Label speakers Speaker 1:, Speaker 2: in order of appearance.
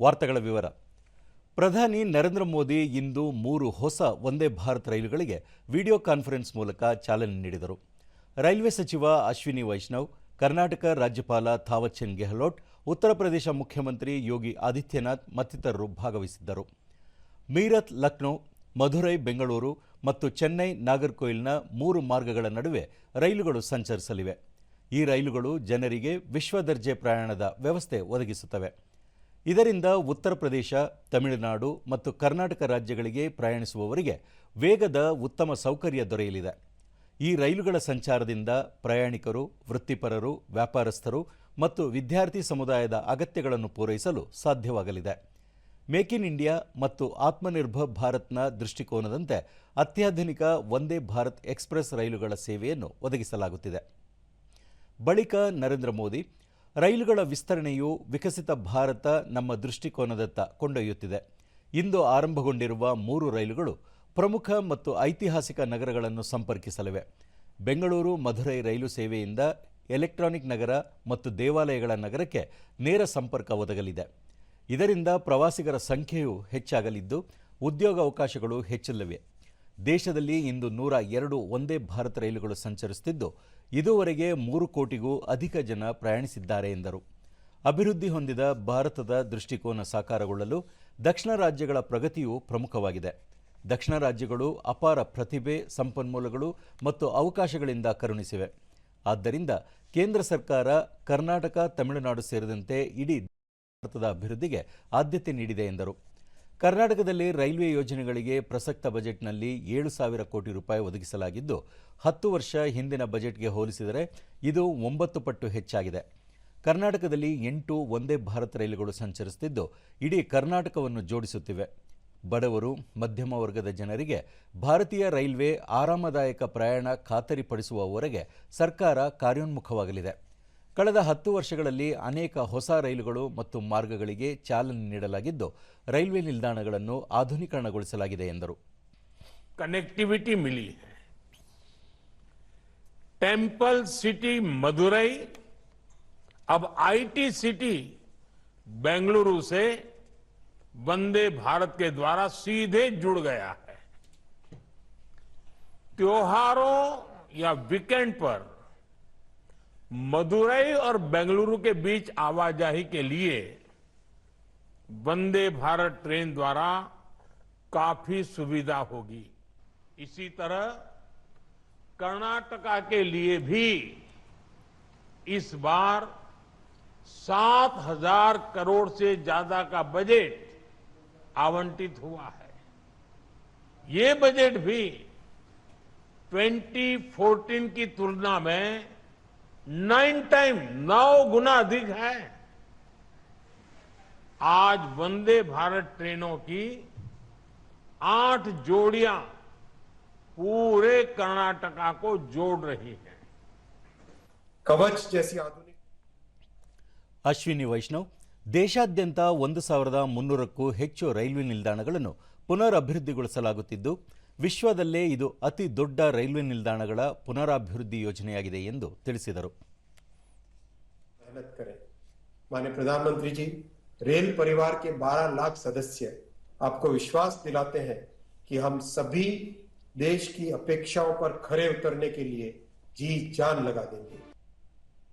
Speaker 1: ವಾರ್ತೆಗಳ ವಿವರ. ಪ್ರಧಾನಿ ನರೇಂದ್ರ ಮೋದಿ ಇಂದು ಮೂರು ಹೊಸ ವಂದೇ ಭಾರತ್ ರೈಲುಗಳಿಗೆ ವಿಡಿಯೋ ಕಾನ್ಫರೆನ್ಸ್ ಮೂಲಕ ಚಾಲನೆ ನೀಡಿದರು. ರೈಲ್ವೆ ಸಚಿವ ಅಶ್ವಿನಿ ವೈಷ್ಣವ್, ಕರ್ನಾಟಕ ರಾಜ್ಯಪಾಲ ಥಾವರ್ಚಂದ್ ಗೆಹ್ಲೋಟ್, ಉತ್ತರ ಪ್ರದೇಶ ಮುಖ್ಯಮಂತ್ರಿ ಯೋಗಿ ಆದಿತ್ಯನಾಥ್ ಮತ್ತಿತರರು ಭಾಗವಹಿಸಿದ್ದರು. ಮೀರತ್, ಲಕ್ನೋ, ಮಧುರೈ, ಬೆಂಗಳೂರು ಮತ್ತು ಚೆನ್ನೈ, ನಾಗರ್ಕೋಯಿಲ್ನ ಮೂರು ಮಾರ್ಗಗಳ ನಡುವೆ ರೈಲುಗಳು ಸಂಚರಿಸಲಿವೆ. ಈ ರೈಲುಗಳು ಜನರಿಗೆ ವಿಶ್ವದರ್ಜೆ ಪ್ರಯಾಣದ ವ್ಯವಸ್ಥೆ ಒದಗಿಸುತ್ತವೆ. ಇದರಿಂದ ಉತ್ತರ ಪ್ರದೇಶ, ತಮಿಳುನಾಡು ಮತ್ತು ಕರ್ನಾಟಕ ರಾಜ್ಯಗಳಿಗೆ ಪ್ರಯಾಣಿಸುವವರಿಗೆ ವೇಗದ ಉತ್ತಮ ಸೌಕರ್ಯ ದೊರೆಯಲಿದೆ. ಈ ರೈಲುಗಳ ಸಂಚಾರದಿಂದ ಪ್ರಯಾಣಿಕರು, ವೃತ್ತಿಪರರು, ವ್ಯಾಪಾರಸ್ಥರು ಮತ್ತು ವಿದ್ಯಾರ್ಥಿ ಸಮುದಾಯದ ಅಗತ್ಯಗಳನ್ನು ಪೂರೈಸಲು ಸಾಧ್ಯವಾಗಲಿದೆ. ಮೇಕ್ ಇನ್ ಇಂಡಿಯಾ ಮತ್ತು ಆತ್ಮನಿರ್ಭರ್ ಭಾರತ್ನ ದೃಷ್ಟಿಕೋನದಂತೆ ಅತ್ಯಾಧುನಿಕ ವಂದೇ ಭಾರತ್ ಎಕ್ಸ್ಪ್ರೆಸ್ ರೈಲುಗಳ ಸೇವೆಯನ್ನು ಒದಗಿಸಲಾಗುತ್ತಿದೆ. ಬಳಿಕ ನರೇಂದ್ರ ಮೋದಿ ರೈಲುಗಳ ವಿಸ್ತರಣೆಯು ವಿಕಸಿತ ಭಾರತ ನಮ್ಮ ದೃಷ್ಟಿಕೋನದತ್ತ ಕೊಂಡೊಯ್ಯುತ್ತಿದೆ. ಇಂದು ಆರಂಭಗೊಂಡಿರುವ ಮೂರು ರೈಲುಗಳು ಪ್ರಮುಖ ಮತ್ತು ಐತಿಹಾಸಿಕ ನಗರಗಳನ್ನು ಸಂಪರ್ಕಿಸಲಿವೆ. ಬೆಂಗಳೂರು, ಮಧುರೈ ರೈಲು ಸೇವೆಯಿಂದ ಎಲೆಕ್ಟ್ರಾನಿಕ್ ನಗರ ಮತ್ತು ದೇವಾಲಯಗಳ ನಗರಕ್ಕೆ ನೇರ ಸಂಪರ್ಕ ಒದಗಲಿದೆ. ಇದರಿಂದ ಪ್ರವಾಸಿಗರ ಸಂಖ್ಯೆಯು ಹೆಚ್ಚಾಗಲಿದ್ದು, ಉದ್ಯೋಗಾವಕಾಶಗಳು ಹೆಚ್ಚಲಿವೆ ದೇಶದಲ್ಲಿ ಇಂದು ನೂರ ಎರಡು ಒಂದೇ ಭಾರತ ರೈಲುಗಳು ಸಂಚರಿಸುತ್ತಿದ್ದು, ಇದುವರೆಗೆ ಮೂರು ಕೋಟಿಗೂ ಅಧಿಕ ಜನ ಪ್ರಯಾಣಿಸಿದ್ದಾರೆ ಎಂದರು. ಅಭಿವೃದ್ಧಿ ಹೊಂದಿದ ಭಾರತದ ದೃಷ್ಟಿಕೋನ ಸಾಕಾರಗೊಳ್ಳಲು ದಕ್ಷಿಣ ರಾಜ್ಯಗಳ ಪ್ರಗತಿಯು ಪ್ರಮುಖವಾಗಿದೆ. ದಕ್ಷಿಣ ರಾಜ್ಯಗಳು ಅಪಾರ ಪ್ರತಿಭೆ, ಸಂಪನ್ಮೂಲಗಳು ಮತ್ತು ಅವಕಾಶಗಳಿಂದ ಕರುಣಿಸಿವೆ. ಆದ್ದರಿಂದ ಕೇಂದ್ರ ಸರ್ಕಾರ ಕರ್ನಾಟಕ, ತಮಿಳುನಾಡು ಸೇರಿದಂತೆ ಇಡೀ ಭಾರತದ ಅಭಿವೃದ್ಧಿಗೆ ಆದ್ಯತೆ ನೀಡಿದೆ ಎಂದರು. ಕರ್ನಾಟಕದಲ್ಲಿ ರೈಲ್ವೆ ಯೋಜನೆಗಳಿಗೆ ಪ್ರಸಕ್ತ ಬಜೆಟ್ನಲ್ಲಿ ಏಳು ಸಾವಿರ ಕೋಟಿ ರೂಪಾಯಿ ಒದಗಿಸಲಾಗಿದ್ದು, ಹತ್ತು ವರ್ಷ ಹಿಂದಿನ ಬಜೆಟ್ಗೆ ಹೋಲಿಸಿದರೆ ಇದು ಒಂಬತ್ತು ಪಟ್ಟು ಹೆಚ್ಚಾಗಿದೆ. ಕರ್ನಾಟಕದಲ್ಲಿ ಎಂಟು ಒಂದೇ ಭಾರತ್ ರೈಲುಗಳು ಸಂಚರಿಸುತ್ತಿದ್ದು ಇಡೀ ಕರ್ನಾಟಕವನ್ನು ಜೋಡಿಸುತ್ತಿವೆ. ಬಡವರು, ಮಧ್ಯಮ ವರ್ಗದ ಜನರಿಗೆ ಭಾರತೀಯ ರೈಲ್ವೆ ಆರಾಮದಾಯಕ ಪ್ರಯಾಣ ಖಾತರಿಪಡಿಸುವವರೆಗೆ ಸರ್ಕಾರ ಕಾರ್ಯೋನ್ಮುಖವಾಗಲಿದೆ. ಕಳೆದ ಹತ್ತು ವರ್ಷಗಳಲ್ಲಿ ಅನೇಕ ಹೊಸ ರೈಲುಗಳು ಮತ್ತು ಮಾರ್ಗಗಳಿಗೆ ಚಾಲನೆ ನೀಡಲಾಗಿದ್ದು ರೈಲ್ವೆ ನಿಲ್ದಾಣಗಳನ್ನು ಆಧುನೀಕರಣಗೊಳಿಸಲಾಗಿದೆ ಎಂದರು
Speaker 2: कनेक्टिविटी मिली है टेम्पल सिटी मदुरई अब आईटी सिटी बेंगलुरु से वंदे भारत के द्वारा सीधे जुड़ गया है त्योहारों या वीकेंड पर मदुरई और बेंगलुरु के बीच आवाजाही के लिए वंदे भारत ट्रेन द्वारा काफ़ी सुविधा होगी। इसी तरह कर्नाटका के लिए भी इस बार सात हज़ार करोड़ से ज़्यादा का बजट आवंटित हुआ है। ये बजट भी 2014 की तुलना में नाइन टाइम नौ गुना अधिक है आज वंदे भारत ट्रेनों की आठ जोड़ियां पूरे कर्नाटका को जोड़ रही हैं
Speaker 3: कवच जैसी आधुनिक
Speaker 1: ಅಶ್ವಿನಿ ವೈಷ್ಣವ್ ದೇಶಾದ್ಯಂತ ಒಂದು ಸಾವಿರದ ಮುನ್ನೂರಕ್ಕೂ ಹೆಚ್ಚು ರೈಲ್ವೆ ನಿಲ್ದಾಣಗಳನ್ನು ಪುನರ್ ಅಭಿವೃದ್ಧಿಗೊಳಿಸಲಾಗುತ್ತಿದ್ದು ವಿಶ್ವದಲ್ಲೇ ಇದು ಅತಿ ದೊಡ್ಡ ರೈಲ್ವೆ ನಿಲ್ದಾಣಗಳ ಪುನರಾಭಿವೃದ್ಧಿ ಯೋಜನೆಯಾಗಿದೆ ಎಂದು ತಿಳಿಸಿದರು
Speaker 3: मेहनत करें माननीय प्रधानमंत्री जी रेल परिवार के 12 लाख सदस्य आपको विश्वास दिलाते हैं कि हम सभी देश की अपेक्षाओं पर खरे उतरने के लिए जी जान लगा देंगे